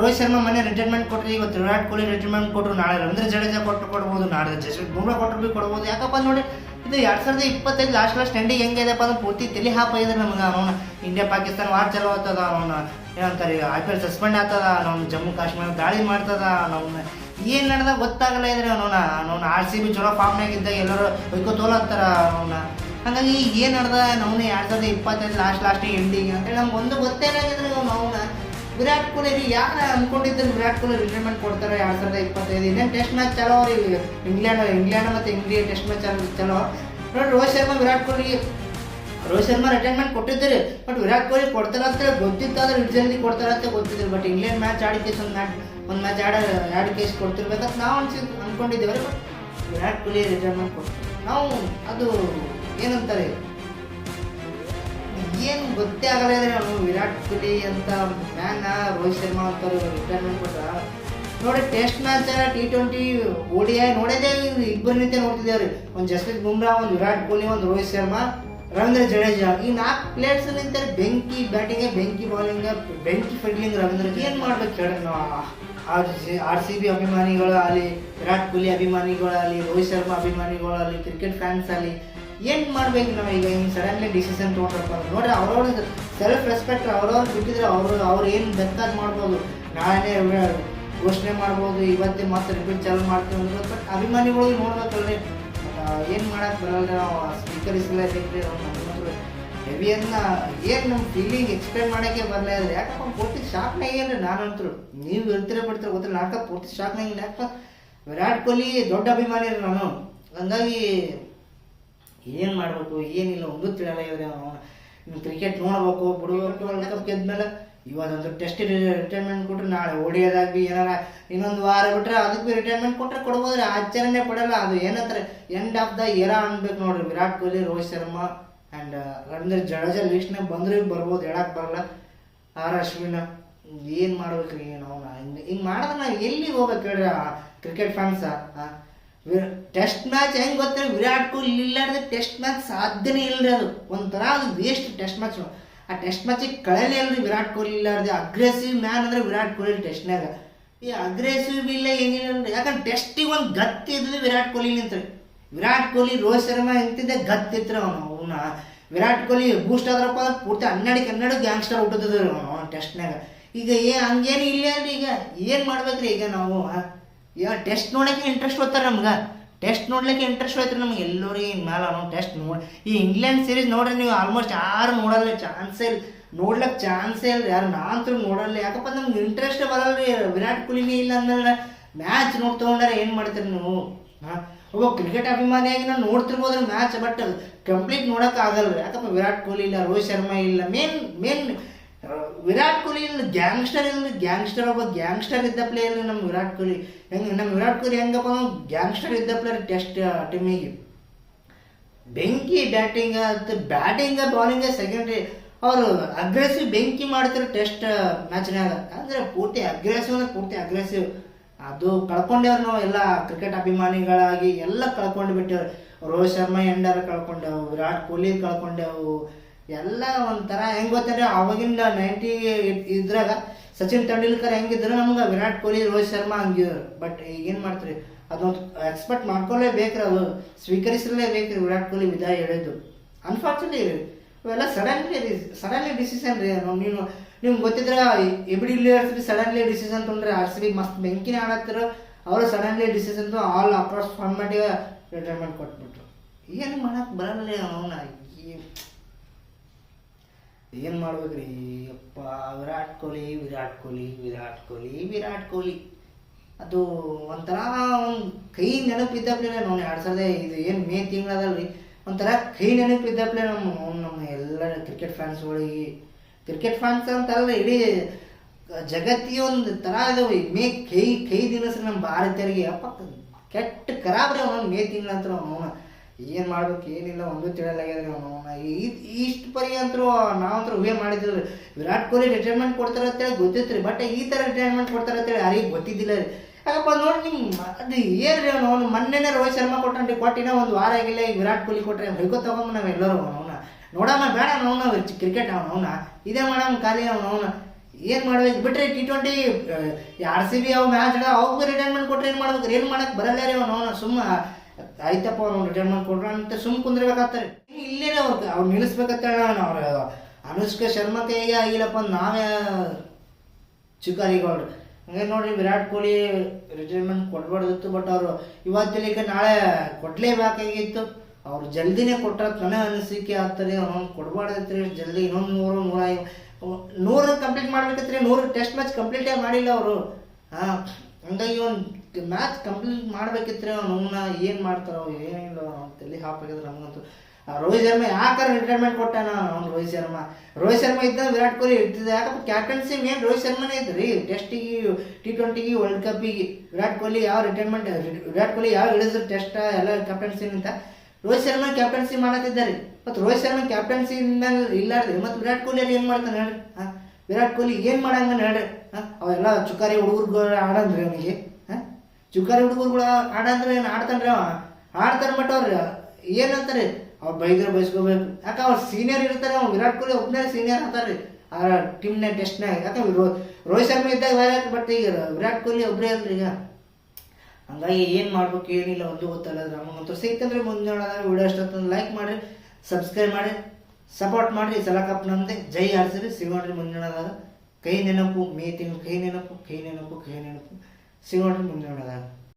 ರೋಹಿತ್ ಶರ್ಮಾ ಮನೆ ರಿಟೈರ್ಮೆಂಟ್ ಕೊಟ್ಟರೆ ಇವತ್ತು ವಿರಾಟ್ ಕೊಹ್ಲಿ ರಿಟೈರ್ಮೆಂಟ್ ಕೊಟ್ಟರು ನಾಳೆ ರವೀಂದ್ರ ಜಡೇಜಾ ಕೊಟ್ಟು ಕೊಡ್ಬೋದು, ನಾಳೆ ಜಸ್ಪ್ರೀತ್ ಬುಮ್ರಾ ಕೊಟ್ಟರು ಭೀ ಕೊಡ್ಬೋದು. ಯಾಕಪ್ಪ ನೋಡಿ, ಇದು ಎರಡು ಸಾವಿರದ ಇಪ್ಪತ್ತೈದು ಲಾಸ್ಟ್ ಲಾಸ್ಟ್ ಎಂಡಿಗೆ ಹೆಂಗಿದೆಪ್ಪ ಅಂದ್ರೆ ಪೂರ್ತಿ ತಲೆ ಹಾಕಿದ್ರೆ ನಮ್ಗೆ ಅವನ. ಇಂಡಿಯಾ ಪಾಕಿಸ್ತಾನ ವಾರ್ ಚಲೋ ಆಗ್ತದ, ಅವನ ಏನಂತಾರೆ ಐ ಪಿ ಎಲ್ ಸಸ್ಪೆಂಡ್ ಆಗ್ತದ ನಮ್ಮ ಜಮ್ಮು ಕಾಶ್ಮೀರ ದಾಳಿ ಮಾಡ್ತದ ನಮ್ಮ ಏನು ನಡೆದ ಗೊತ್ತಾಗಲ್ಲ ಇದ್ರೆ ಅವನ ಅವನ ಆರ್ ಸಿ ಬಿ ಚಲೋ ಫಾರ್ಮ್ನಾಗ ಇದ್ದಾಗ ಎಲ್ಲರೂ ಒಯ್ಕೋ ತೋಲಾಗ್ತಾರ ಅವನ. ಹಾಗಾಗಿ ಏನು ನಡೆದ ನಾವು ಎರಡು ಸಾವಿರದ ಇಪ್ಪತ್ತೈದು ಲಾಸ್ಟ್ ಲಾಸ್ಟ್ ಎಂಡಿಗೆ ಅಂತೇಳಿ ನಮ್ಗೆ ಒಂದು ಗೊತ್ತೇನಾಗಿದ್ರೆ ಅವನ. ವಿರಾಟ್ ಕೊಹ್ಲಿ ಯಾರು ಅನ್ಕೊಂಡಿದ್ದು ವಿರಾಟ್ ಕೊಹ್ಲಿ ರಿಟೈರ್ಮೆಂಟ್ ಕೊಡ್ತಾರೆ ಎರಡು ಸಾವಿರದ ಇಪ್ಪತ್ತೈದು? ಇನ್ನೇನು ಟೆಸ್ಟ್ ಮ್ಯಾಚ್ ಚಲೋ ಅವ್ರಿ ಇಂಗ್ಲೆಂಡ್ ಇಂಗ್ಲೆಂಡ್ ಮತ್ತು ಇಂಡಿಯಾ ಟೆಸ್ಟ್ ಮ್ಯಾಚ್ ಚಲೋ ನೋಡಿ, ರೋಹಿತ್ ಶರ್ಮಾ, ವಿರಾಟ್ ಕೊಹ್ಲಿ. ರೋಹಿತ್ ಶರ್ಮಾ ರಿಟೈರ್ಮೆಂಟ್ ಕೊಟ್ಟಿದ್ದಾರೆ. ಬಟ್ ವಿರಾಟ್ ಕೊಹ್ಲಿ ಕೊಡ್ತಾರೆ ಅಂತ ಗೊತ್ತಿತ್ತಾದ್ರೆ ಜಲ್ದಿ ಕೊಡ್ತಾರ ಅಂತ ಗೊತ್ತಿದ್ರು. ಬಟ್ ಇಂಗ್ಲೆಂಡ್ ಮ್ಯಾಚ್ ಆಡಿ ಕೇಸ್ ಒಂದು ಮ್ಯಾಚ್ ಒಂದು ಮ್ಯಾಚ್ ಆಡ ಎರಡು ಕೇಸ್ ಕೊಡ್ತಿರ್ಬೇಕಂತ ನಾವು ಅನ್ಸಿ ಅನ್ಕೊಂಡಿದ್ದೇವೆ. ಬಟ್ ವಿರಾಟ್ ಕೊಹ್ಲಿ ರಿಟೈರ್ಮೆಂಟ್ ಕೊಡ್ತಾರೆ. ನಾವು ಅದು ಏನಂತಾರೆ? ಏನು ಗೊತ್ತೇ ಆಗಲ್ಲ ಅಂದ್ರೆ ನಾವು ವಿರಾಟ್ ಕೊಹ್ಲಿ ಅಂತ ಮ್ಯಾನ್ ರೋಹಿತ್ ಶರ್ಮಾ ಅಂತ ರಿಟೈರ್ಮೆಂಟ್ ಕೊಟ್ಟ ನೋಡಿ ಟೆಸ್ಟ್ ಮ್ಯಾಚ್ ಟಿ ಟ್ವೆಂಟಿ ಓಡಿ ನೋಡೋದೇ ಇಬ್ಬರು ನಿಂತೆ ನೋಡ್ತಿದ್ದೇವ್ರಿ ಒಂದು ಜಸ್ಪ್ರೀತ್ ಬುಮ್ರಾ, ಒಂದು ವಿರಾಟ್ ಕೊಹ್ಲಿ, ಒಂದು ರೋಹಿತ್ ಶರ್ಮಾ, ರವೀಂದ್ರ ಜಡೇಜಾ. ಈ ನಾಲ್ಕು ಪ್ಲೇಯರ್ಸ್ ನಿಂತಾರೆ ಬೆಂಕಿ ಬ್ಯಾಟಿಂಗ್, ಬೆಂಕಿ ಬೌಲಿಂಗ್ ಬೆಂಕಿ ಫೀಲ್ಡಿಂಗ್ ರವೀಂದ್ರ. ಏನು ಮಾಡ್ಬೇಕು ಹೇಳಿ ನಾವು? ಆರ್ ಸಿ ಬಿ ಅಭಿಮಾನಿಗಳು ಆಗಲಿ ವಿರಾಟ್ ಕೊಹ್ಲಿ ಅಭಿಮಾನಿಗಳಾಗಲಿ ರೋಹಿತ್ ಶರ್ಮಾ ಅಭಿಮಾನಿಗಳಾಗಲಿ ಕ್ರಿಕೆಟ್ ಫ್ಯಾನ್ಸ್ ಆಗಲಿ ಏನು ಮಾಡ್ಬೇಕು ನಾವು ಈಗ? ಹಿಂಗೆ ಸಡನ್ಲಿ ಡಿಸಿಷನ್ ತೊಗೊಂಡ್ರಪ್ಪ ಅಂದ್ರೆ ನೋಡ್ರಿ, ಅವ್ರವ್ರ ಸೆಲ್ಫ್ ರೆಸ್ಪೆಕ್ಟ್ ಅವ್ರವ್ರು ಬಿಟ್ಟಿದ್ರೆ ಅವರು, ಅವ್ರು ಏನು ಬೆತ್ತಾಗಿ ಮಾಡ್ಬೋದು. ನಾಳೆ ಘೋಷಣೆ ಮಾಡ್ಬೋದು, ಇವತ್ತೇ ಮತ್ತೆ ರಿಪೀಟ್ ಚಾಲು ಮಾಡ್ತೀವಿ ಅಂದ್ರೆ ಬಟ್ ಅಭಿಮಾನಿಗಳಿಗೆ ನೋಡ್ಬೇಕಲ್ರಿ. ಏನು ಮಾಡಕ್ಕೆ ಬರಲ್ಲ ನಾವು? ಸ್ವೀಕರಿಸಲೇಬೇಕ್ರಿ ಅವ್ರು ಹೆವಿಯನ್ನು ಏನು ನಮ್ಮ ಫೀಲಿಂಗ್ ಎಕ್ಸ್ಪ್ಲೇನ್ ಮಾಡೋಕ್ಕೆ ಬರಲ್ಲ ಇದ್ರೆ ಯಾಕಪ್ಪ, ಪೂರ್ತಿ ನಾನು ನಾನಂತರು. ನೀವು ಇರ್ತೀರ ಬಿಡ್ತೀರ ಗೊತ್ತಿಲ್ಲ. ನಾಕ ಪೂರ್ತಿ ಶಾಕ್ನಾಗ ಯಾಕಪ್ಪ? ವಿರಾಟ್ ಕೊಹ್ಲಿ ದೊಡ್ಡ ಅಭಿಮಾನಿ ನಾನು. ಹಂಗಾಗಿ ಏನು ಮಾಡಬೇಕು, ಏನಿಲ್ಲ, ಒಂದು ತಿಳಿಯಲ್ಲ ಇವ್ರೆ. ಇನ್ನು ಕ್ರಿಕೆಟ್ ನೋಡ್ಬೇಕು ಬಿಡಬೇಕು ವರ್ಲ್ಡ್ ಕಪ್ ಗೆದ್ಮೇಲೆ ಇವತ್ತೊಂದು ಟೆಸ್ಟ್ ರಿಟೈರ್ಮೆಂಟ್ ಕೊಟ್ರೆ ನಾಳೆ ಓಡಿಯೋದಾಗ ಬಿ ಏನಾರ ಇನ್ನೊಂದು ವಾರ ಬಿಟ್ರೆ ಅದಕ್ಕೆ ರಿಟೈರ್ಮೆಂಟ್ ಕೊಟ್ಟರೆ ಕೊಡ್ಬೋದ್ರಿ. ಆಚರಣೆ ಪಡಲ್ಲ. ಅದು ಏನಂತಾರೆ ಎಂಡ್ ಆಫ್ ದ ಏರಾ ಅನ್ಬೇಕು ನೋಡ್ರಿ. ವಿರಾಟ್ ಕೊಹ್ಲಿ, ರೋಹಿತ್ ಶರ್ಮಾ ಆ್ಯಂಡ್ ರವೀಂದ್ರ ಜಡೇಜಾ ಲಿಸ್ಟ್ನಾಗ ಬಂದ್ರೆ ಬರ್ಬೋದು. ಹೇಳಕ್ಕೆ ಬರಲ್ಲ. ಆರ್ ಅಶ್ವಿನ, ಏನು ಮಾಡ್ಬೇಕ್ರಿ? ನಾವು ಹಿಂಗೆ ಹಿಂಗೆ ಮಾಡಿದ್ರೆ ನಾವು ಎಲ್ಲಿಗೆ ಹೋಗ್ಬೇಕು ಹೇಳ್ರಿ ಕ್ರಿಕೆಟ್ ಫ್ಯಾನ್ಸ ಟೆಸ್ಟ್ ಮ್ಯಾಚ್ ಹೆಂಗೆ ಗೊತ್ತಾ ವಿರಾಟ್ ಕೊಹ್ಲಿ ಇಲ್ಲಾರ್ದೆ ಟೆಸ್ಟ್ ಮ್ಯಾಚ್ ಸಾಧ್ಯನೇ ಇಲ್ಲರಿ ಅದು. ಒಂಥರ ಅದು ವೇಸ್ಟ್ ಟೆಸ್ಟ್ ಮ್ಯಾಚ್ ಆ ಟೆಸ್ಟ್ ಮ್ಯಾಚಿಗೆ ಕಳೆನೇ ಅಲ್ರಿ ವಿರಾಟ್ ಕೊಹ್ಲಿ ಇಲ್ಲಾರ್ದೆ. ಅಗ್ರೆಸಿವ್ ಮ್ಯಾನ್ ಅಂದ್ರೆ ವಿರಾಟ್ ಕೊಹ್ಲಿ ಟೆಸ್ಟ್ನಾಗ ಈ ಅಗ್ರೆಸಿವ್ ಇಲ್ಲ ಏನಿಲ್ಲ ಅಂದ್ರೆ ಯಾಕಂದ್ರೆ ಟೆಸ್ಟಿಗೆ ಒಂದು ಗತ್ತಿ ಇದ್ರೆ ವಿರಾಟ್ ಕೊಹ್ಲಿ ನಿಂತ್ರಿ ವಿರಾಟ್ ಕೊಹ್ಲಿ, ರೋಹಿತ್ ಶರ್ಮಾ ಎಂತಿದ್ದೆ ಗತ್ತಿತ್ರ ಅವನು, ಅವನ. ವಿರಾಟ್ ಕೊಹ್ಲಿ ಬೂಸ್ಟ್ ಆದ್ರಪ್ಪ ಪೂರ್ತಿ ಹನ್ನೆರಡು ಕನ್ನಡ ಗ್ಯಾಂಗ್ಸ್ಟರ್ ಹುಟ್ಟುತ್ತದ ಅವನು ಟೆಸ್ಟ್ನಾಗ ಈಗ ಏ ಹಂಗೇನು ಇಲ್ಲ ಅಲ್ರಿ ಈಗ. ಏನು ಮಾಡ್ಬೇಕ್ರಿ ಈಗ ನಾವು ಈಗ ಟೆಸ್ಟ್ ನೋಡೋಕೆ ಇಂಟ್ರೆಸ್ಟ್ ಹೋಗ್ತಾರೆ ನಮ್ಗೆ. ಟೆಸ್ಟ್ ನೋಡ್ಲಿಕ್ಕೆ ಇಂಟ್ರೆಸ್ಟ್ ಹೋಯ್ತು ನಮ್ಗೆ. ಎಲ್ಲರಿಗೆ ಮೇಲೆ ನಾವು ಟೆಸ್ಟ್ ನೋಡಿ ಈ ಇಂಗ್ಲೆಂಡ್ ಸೀರೀಸ್ ನೋಡ್ರಿ ನೀವು ಆಲ್ಮೋಸ್ಟ್ ಯಾರು ನೋಡಲ್ಲ ಚಾನ್ಸೇ ಇಲ್ಲ. ನೋಡ್ಲಿಕ್ಕೆ ಚಾನ್ಸೇ ಇಲ್ಲ ಯಾರು ನಾನು ನೋಡಲ್ಲ ಯಾಕಪ್ಪ ನಮ್ಗೆ ಇಂಟ್ರೆಸ್ಟ್ ಬರಲ್ಲ ರೀ ವಿರಾಟ್ ಕೊಹ್ಲಿನೇ ಇಲ್ಲ ಅಂದ್ರೆ ಮ್ಯಾಚ್ ನೋಡಿ ತೊಗೊಂಡ್ರೆ ಏನು ಮಾಡ್ತೀರಿ ನೀವು? ಹಾಂ? ಒಬ್ಬ ಕ್ರಿಕೆಟ್ ಅಭಿಮಾನಿಯಾಗಿ ನಾನು ನೋಡ್ತಿರ್ಬೋದು ಮ್ಯಾಚ್ ಬಟ್ ಕಂಪ್ಲೀಟ್ ನೋಡೋಕ್ಕಾಗಲ್ಲ ಯಾಕಪ್ಪ ವಿರಾಟ್ ಕೊಹ್ಲಿ ಇಲ್ಲ, ರೋಹಿತ್ ಶರ್ಮಾ ಇಲ್ಲ. ಮೇನ್ ಮೇನ್ ವಿರಾಟ್ ಕೊಹ್ಲಿ ಇಲ್ಲಿ ಗ್ಯಾಂಗ್ಸ್ಟರ್, ಇಲ್ಲ ಗ್ಯಾಂಗ್ಸ್ಟರ್ ಒಬ್ಬ ಗ್ಯಾಂಗ್ಸ್ಟರ್ ಇದ್ದ ಪ್ಲೇಯರ್ ನಮ್ಮ ವಿರಾಟ್ ಕೊಹ್ಲಿ. ಹೆಂಗೆ, ನಮ್ಮ ವಿರಾಟ್ ಕೊಹ್ಲಿ ಹೆಂಗಪ್ಪ ಗ್ಯಾಂಗ್ಸ್ಟರ್ ಇದ್ದ ಪ್ಲೇಯರ್ ಟೆಸ್ಟ್ ಟೀಮಿಗೆ ಬೆಂಕಿ ಬ್ಯಾಟಿಂಗ್ ಅದು ಬ್ಯಾಟಿಂಗ ಬೌಲಿಂಗ್ ಸೆಕೆಂಡ್ರಿ ಅವರು ಅಗ್ರೆಸಿವ್ ಬೆಂಕಿ ಮಾಡ್ತಾರೆ ಟೆಸ್ಟ್ ಮ್ಯಾಚ್ನಾಗ ಅಂದರೆ ಪೂರ್ತಿ ಅಗ್ರೆಸಿವ್ ಅಂದ್ರೆ ಪೂರ್ತಿ ಅಗ್ರೆಸಿವ್ ಅದು ಕಳ್ಕೊಂಡೇವ್ರು ನಾವು ಎಲ್ಲ ಕ್ರಿಕೆಟ್ ಅಭಿಮಾನಿಗಳಾಗಿ ಎಲ್ಲ ಕಳ್ಕೊಂಡು ಬಿಟ್ಟೇವ್ರು ರೋಹಿತ್ ಶರ್ಮಾ, ಎಂಡರ್ ಕಳ್ಕೊಂಡೆವು, ವಿರಾಟ್ ಕೊಹ್ಲಿ ಕಳ್ಕೊಂಡೆವು. ಎಲ್ಲ ಒಂಥರ ಹೆಂಗೆ ಗೊತ್ತಂದ್ರೆ ಅವಾಗಿಂದ ನೈಂಟಿ ಇದ್ರಾಗ ಸಚಿನ್ ತೆಂಡೂಲ್ಕರ್ ಹೆಂಗಿದ್ರು ನಮ್ಗೆ? ವಿರಾಟ್ ಕೊಹ್ಲಿ, ರೋಹಿತ್ ಶರ್ಮಾ ಹಂಗಿದ್ರು ಬಟ್ ಈಗೇನು ಮಾಡ್ತೀರಿ? ಅದೊಂದು ಎಕ್ಸ್ಪೆಕ್ಟ್ ಮಾಡ್ಕೊಳ್ಳೇಬೇಕ್ರಿ ಅದು. ಸ್ವೀಕರಿಸಲೇಬೇಕ್ರಿ ವಿರಾಟ್ ಕೊಹ್ಲಿ ವಿದಾಯ ಹೇಳಿದ್ದು. ಅನ್ಫಾರ್ಚುನೇಟ್ಲಿ ಇವೆಲ್ಲ ಸಡನ್ಲಿ ಸಡನ್ಲಿ ಡಿಸಿಷನ್ ರೀ. ನೀವು ನಿಮ್ಗೆ ಗೊತ್ತಿದ್ರೆ ಎಬಿಡಿ ಬಿ ಸಡನ್ಲಿ ಡಿಸಿಷನ್ ತೊಂದ್ರೆ ಆರ್ ಸಿ ಮಸ್ತ್ ಬೆಂಕಿನ ಆಡತ್ತಿರೋ ಅವರು ಸಡನ್ಲಿ ಡಿಸಿಷನ್ ಆಲ್ ಅಕ್ರಾಸ್ ಮಾಡಿ ರಿಟೈರ್ಮೆಂಟ್ ಕೊಟ್ಬಿಟ್ರು. ಏನು ಮಾಡಕ್ಕೆ ಬರಲ್ಲ ಅವನ? ಏನು ಮಾಡ್ಬೇಕ್ರಿ? ಅಪ್ಪ ವಿರಾಟ್ ಕೊಹ್ಲಿ ವಿರಾಟ್ ಕೊಹ್ಲಿ ವಿರಾಟ್ ಕೊಹ್ಲಿ ವಿರಾಟ್ ಕೊಹ್ಲಿ. ಅದು ಒಂಥರ ಒಂದು ಕೈ ನೆನಪಿದ್ದಪ್ಲೇ ನಾವು ಎರಡು ಸಾವಿರದ ಇದು ಏನು ಮೇ ತಿಂಗಳದಲ್ರಿ ಒಂಥರ ಕೈ ನೆನಪಿದ್ದಪ್ಲೇ ನಮ್ಮ ನಮ್ಮ ಎಲ್ಲ ಕ್ರಿಕೆಟ್ ಫ್ಯಾನ್ಸ್ಗಳಿಗೆ ಕ್ರಿಕೆಟ್ ಫ್ಯಾನ್ಸ್ ಅಂತಲ್ಲ ಇಡೀ ಜಗತ್ತಿಗೆ ಒಂದು ಥರ ಇದಾವೆ. ಮೇ ಕೈ ಕೈ ದಿನಸ ನಮ್ಮ ಭಾರತೀಯರಿಗೆ. ಅಪ್ಪ ಕೆಟ್ಟ ಖರಾಬ್ರಿ ಅವನು ಮೇ ತಿಂಗಳಂತ ಅವನು. ಏನು ಮಾಡ್ಬೇಕು, ಏನಿಲ್ಲ, ಒಂದು ರೀ ಅವನು. ಇಷ್ಟು ಪರಿ ಅಂತರೂ ನಾವಂತರೂ ಊಹೆ ಮಾಡಿದ್ರು ವಿರಾಟ್ ಕೊಹ್ಲಿ ರಿಟೈರ್ಮೆಂಟ್ ಕೊಡ್ತಾರೆ ಅಂತೇಳಿ ಗೊತ್ತಿತ್ತು ರೀ ಬಟ್ ಈ ಥರ ರಿಟೈರ್ಮೆಂಟ್ ಕೊಡ್ತಾರೆ ಅಂತೇಳಿ ಯಾರಿಗೆ ಗೊತ್ತಿದ್ದಿಲ್ಲ ರೀ. ಯಾಕಪ್ಪ ನೋಡಿ ನಿಮ್ಮ ಅದು ಏನು ರೀ ಅವನು ಮೊನ್ನೆನೇ ರೋಹಿತ್ ಶರ್ಮಾ ಕೊಟ್ಟನ್ರಿ ಕೊಟ್ಟಿನ ಒಂದು ವಾರ ಆಗಿಲ್ಲ ಈಗ ವಿರಾಟ್ ಕೊಹ್ಲಿ ಕೊಟ್ಟರೆ ಹೊಯ್ಕೋ ತಗೊಂಡು ನಾವು ಎಲ್ಲರೂ ಅವನ ನೋಡಮ್ಮ, ಬೇಡ ಅವನ ಕ್ರಿಕೆಟ್ ಅವನ ಇದೇ ಮಾಡಮ್ಮ ಖಾಲಿ ಅವನ ಏನು ಮಾಡ್ಬೇಕು ಬಿಟ್ರೆ T twenty R C B ಅವು ಮ್ಯಾಚ್ ಅವ್ರಿಗೆ ರಿಟೈರ್ಮೆಂಟ್ ಕೊಟ್ರೆ ಏನು ಮಾಡ್ಬೇಕು, ಏನು ಮಾಡಕ್ಕೆ ಬರಲ್ಲ ರೀ ಅವನು, ಸುಮ್ಮ. ಆಯ್ತಪ್ಪ, ಅವ್ನು ರಿಟೈರ್ಮೆಂಟ್ ಕೊಡ್ರ ಅಂತ ಸುಮ್ ಕುಂದ್ರಬೇಕಾಗ್ತಾರೆ ಇಲ್ಲೇ ಅವ್ರು ಅವ್ರು ನಿಲ್ಲಿಸ್ಬೇಕಂತ ಅವ್ರ ಅನುಷ್ಕ ಶರ್ಮಾ ಕೈಗೆ ಆಗಿಲ್ಲಪ್ಪ ನಾವೇ ಚಿಕಾರಿಗೌಡ್ರು ಹಂಗೆ ನೋಡ್ರಿ, ವಿರಾಟ್ ಕೊಹ್ಲಿ ರಿಟೈರ್ಮೆಂಟ್ ಕೊಡ್ಬಾರ್ದಿತ್ತು ಬಟ್ ಅವರು ಇವತ್ತಿಲಿಕ್ಕೆ ನಾಳೆ ಕೊಡ್ಲೇಬೇಕಾಗಿತ್ತು ಅವ್ರು ಜಲ್ದಿನೇ ಕೊಟ್ಟರೆ ತನ ಅನಿಸಿಕೆ ಆಗ್ತದೆ ಅವ್ನು ರೀ ಜಲ್ದಿ ಇನ್ನೊಂದು ನೂರು, ನೂರ ನೂರು ಕಂಪ್ಲೀಟ್ ಮಾಡ್ಬೇಕತ್ರಿ ನೂರು ಟೆಸ್ಟ್ ಮ್ಯಾಚ್ ಕಂಪ್ಲೀಟೇ ಮಾಡಿಲ್ಲ ಅವರು. ಹಾಂ, ಹಂಗಾಗಿ ಒಂದು ಮ್ಯಾಚ್ ಕಂಪ್ಲೀಟ್ ಮಾಡ್ಬೇಕಿತ್ತು ಅವ್ನು ಏನು ಮಾಡ್ತಾರ ಏನಿಲ್ಲ ತಲೆ ಹಾಪಾಗಿದ್ರೆ ನಮಗಂತೂ. ರೋಹಿತ್ ಶರ್ಮಾ ಯಾಕಾರ ರಿಟೈರ್ಮೆಂಟ್ ಕೊಟ್ಟಾನ ಅವ್ನು ರೋಹಿತ್ ಶರ್ಮಾ? ರೋಹಿತ್ ಶರ್ಮಾ ಇದ್ದ ವಿರಾಟ್ ಕೊಹ್ಲಿ ಇರ್ತಿದ್ದ ಯಾಕಪ್ಪ? ಕ್ಯಾಪ್ಟನ್ಸಿ ಮೇನ್ ರೋಹಿತ್ ಶರ್ಮಾನೇ ಇದ್ರಿ ಟೆಸ್ಟಿಗೆ ಟಿ ಟ್ವೆಂಟಿಗೆ ವರ್ಲ್ಡ್ ಕಪ್ಪಿಗೆ ವಿರಾಟ್ ಕೊಹ್ಲಿ ಯಾವ ರಿಟೈರ್ಮೆಂಟ್ ವಿರಾಟ್ ಕೊಹ್ಲಿ ಯಾವ ಇಳಿದ್ರು ಟೆಸ್ಟ್ ಎಲ್ಲ ಕ್ಯಾಪ್ಟನ್ಸಿ ಅಂತ ರೋಹಿತ್ ಶರ್ಮಾ ಕ್ಯಾಪ್ಟನ್ಸಿ ಮಾಡತ್ತಿದ್ದಾರೆ ಮತ್ತು ರೋಹಿತ್ ಶರ್ಮಾ ಕ್ಯಾಪ್ಟನ್ಸಿ ಮೇಲೆ ಇಲ್ಲಾರ್ದ್ರಿ ಮತ್ತು ವಿರಾಟ್ ಕೊಹ್ಲಿ ಏನು ಮಾಡ್ತಾನೆ ಹೇಳ್ರಿ? ವಿರಾಟ್ ಕೊಹ್ಲಿ ಏನು ಮಾಡಂಗ ಹೇಳ್ರಿ? ಅವೆಲ್ಲ ಚುಕಾರಿ ಹುಡುಗರು ಆಡಂದ್ರಿ ಅವನಿಗೆ. ಚುಕ್ಕಾರಿ ಹುಡುಗರುಗಳು ಆಡಂದ್ರೆ ಏನು ಆಡ್ತಾನ್ರಿ ಅವ? ಆಡ್ತಾನ ಮಟ್ಟ ಅವ್ರು. ಏನಂತಾರೆ? ಅವ್ರು ಬೈದ್ರೆ ಬಯಸ್ಕೋಬೇಕು ಯಾಕೆ ಅವ್ರು ಸೀನಿಯರ್ ಇರ್ತಾರೆ ಅವ್ನು ವಿರಾಟ್ ಕೊಹ್ಲಿ ಒಬ್ಬನೇ ಸೀನಿಯರ್ ಅಂತಾರೆ ಆ ಟೀಮ್ನ ಟೆಸ್ಟ್ನಾಗ ಯಾಕೆ ರೋ- ರೋಹಿತ್ ಶರ್ಮಾ ಇದ್ದಾಗ ಬೇರೆ ಬಟ್ ಈಗ ವಿರಾಟ್ ಕೊಹ್ಲಿ ಒಬ್ಬರೇ ಅಲ್ರಿ ಈಗ. ಹಂಗಾಗಿ ಏನು ಮಾಡ್ಬೇಕು, ಏನಿಲ್ಲ, ಒಂದು ಗೊತ್ತಲ್ಲ ನಮಗಂತೂ ಸಿಕ್ತಂದ್ರೆ ಮುಂದೆ ವಿಡಿಯೋ ಇಷ್ಟ ಲೈಕ್ ಮಾಡಿರಿ ಸಬ್ಸ್ಕ್ರೈಬ್ ಮಾಡಿ ಸಪೋರ್ಟ್ ಮಾಡಿರಿ. ಈ ಸಲ ಕಪ್ ಜೈ ಆಡ್ಸಿರಿ ಸಿಗೋಣ್ರಿ ಮುಂದಿನದಾಗ ಕೈ ನೆನಪು ಮೇ ತಿಂಗಳು ಕೈ ನೆನಪು ಕೈ ನೆನಪು ಕೈ ನೆನಪು. ಸಿಗೋಣ್ರಿ ಮುಂದಿನದಾಗ